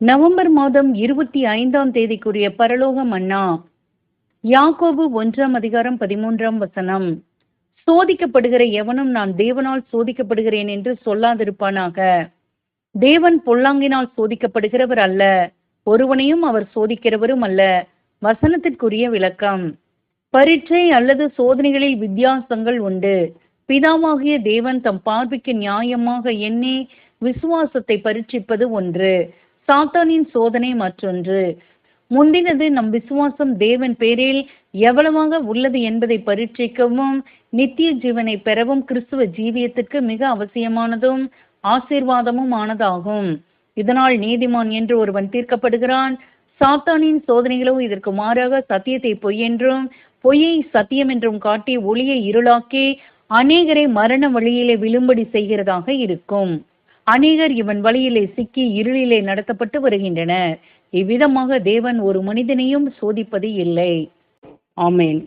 November மாதம் இருபத்தி ஐந்தாம் தேதிக்குரிய பரலோக மன்னா யாக்கோபு ஒன்றாம் அதிகாரம் பதிமூன்றாம் வசனம். சோதிக்கப்படுகிற எவனும் நான் தேவனால் சோதிக்கப்படுகிறேன் என்று சொல்லாதிருப்பானாக. தேவன் பொல்லாங்கினால் சோதிக்கப்படுகிறவர் அல்ல ஒருவனையும் அவர் சோதிக்கிறவரும் அல்ல. வசனத்திற்குரிய விளக்கம். பரீட்சை அல்லது சோதனைகளில் வித்தியாசங்கள் உண்டு. பிதாவாகிய தேவன் தம் பார்வைக்கு நியாயமாக எண்ணி விசுவாசத்தை பரீட்சிப்பது ஒன்று. சாத்தானின் சோதனை மற்றொன்று. முந்தினது நம் விசுவாசம் தேவன் பேரில் எவ்வளவாக உள்ளது என்பதை பரீட்சிக்கவும் நித்திய ஜீவனை பெறவும் கிறிஸ்துவ ஜீவியத்திற்கு மிக அவசியமானதும் ஆசீர்வாதமும் ஆனதாகும். இதனால் நீதிமான் என்று ஒருவன் தீர்க்கப்படுகிறான். சாத்தானின் சோதனைகளோ இதற்கு மாறாக சத்தியத்தை பொய் என்றும் பொய்யை சத்தியம் என்றும் காட்டி ஒளியை இருளாக்கி அநேகரை மரண வழியிலே விழும்படி செய்கிறதாக இருக்கும். அநேகர் இவன் வழியிலே சிக்கி இருளிலே நடத்தப்பட்டு வருகின்றனர். இவ்விதமாக தேவன் ஒரு மனிதனையும் சோதிப்பது இல்லை. ஆமேன்.